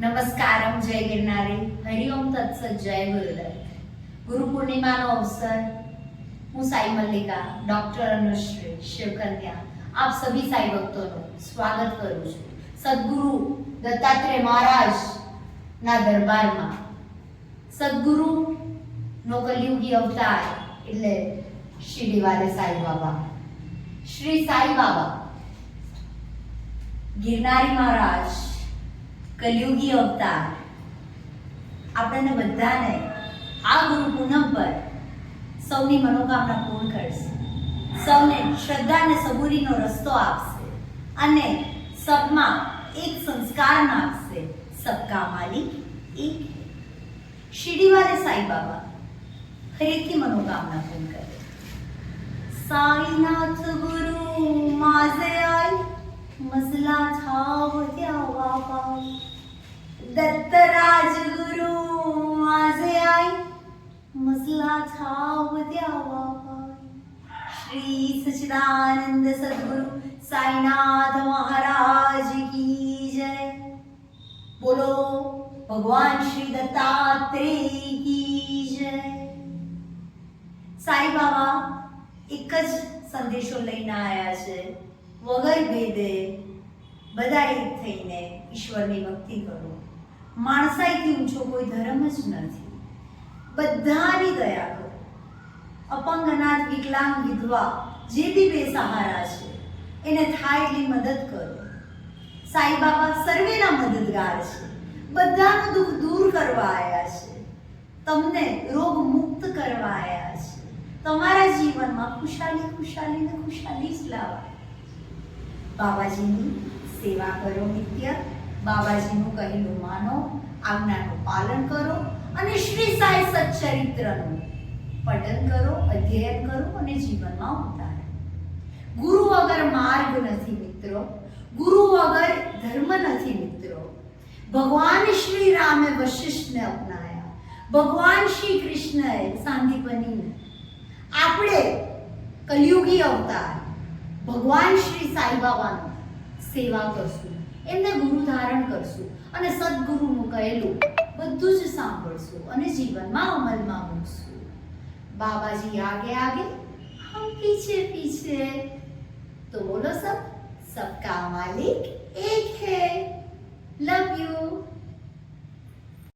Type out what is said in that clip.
નમસ્કારમ જય ગિરનારી હરિઓમ તત્સત જય ગુરુદત્ત ગુરુ પૂર્ણિમાનો અવસર હું સાઈ મલ્લિકા ડોક્ટર અનુશ્રી શિવકન્યા આપ સભી સાઈ ભક્તોનું સ્વાગત કરું છું સદગુરુ દત્તાત્રેય મહારાજ ના દરબારમાં સદગુરુ નો કલયુગી અવતાર એટલે શિરડીવાલે સાઈ બાબા શ્રી સાઈ બાબા ગિરનારી મહારાજ કલયુગી અવતાર. આપણને બધાને આ ગુરુ પૂનમ પર સૌની મનોકામના પૂર્ણ કરશે. સૌને શ્રદ્ધા અને સબૂરીનો રસ્તો આપશે અને સબમાં એક સંસ્કાર નાખશે. સબકા માલિક એક હૈ. શિરડીવાલે સાઈ બાબા હરેકની મનોકામના પૂર્ણ કરે. સાઈનાથ ગુરુ માઝે આઈ, મસલા છાવ ત્યાં બાપા દત્તરાજ ગુરુ માઝે આઈ મસલા છાવ બાપા શ્રી સચિદાનંદ સદગુરુ સાઈનાથ મહારાજ કી જય. બોલો, ભગવાન શ્રી દત્તાત્રેય કી જય. સાઈ બાબા, એક જ સંદેશો લઈને આવ્યા છે. વગર ભેદે બધા એક થઈને ઈશ્વરની ભક્તિ કરો. માણસાઈથી ઊંચો કોઈ ધર્મ જ નથી. બધાની દયા કરો. અપંગ અનાથ વિકલાંગ વિધવા જે બી બેસહારા છે, એને થાય એટલી મદદ કરો. સાઈ બાબા સર્વેના મદદગાર છે. બધાનું દુઃખ દૂર કરવા આવ્યા છે. તમને રોગ મુક્ત કરવા આવ્યા છે. તમારા જીવનમાં ખુશાલી ખુશાલી ને ખુશાલી જ લાવવા બાબાજીની સેવા કરો નિત્ય. બાબાજીનું કહેલું માનો, આજ્ઞાનું પાલન કરો અને શ્રી સાઈ સચ્ચરિત્રનું પઠન કરો, અધ્યયન કરો અને જીવનમાં ઉતારો. ગુરુ વગર માર્ગ નથી મિત્રો. ગુરુ વગર ધર્મ નથી મિત્રો. ભગવાન શ્રી રામે વશિષ્ઠને અપનાયા. ભગવાન શ્રી કૃષ્ણએ સાંદીપનીને આપણે કલયુગી અવતાર ભગવાન શ્રી સાઈ બાબાની સેવા કરશું. એમને ગુરુ ધારણ કરશું અને સદગુરુનું કહેલું બધું જ સાંભળશું અને જીવનમાં અમલમાં મૂકશું. બાબાજી આગે આગે હમ પીછે પીછે. તો બોલો સબ, સબકા માલિક એક હે. Love you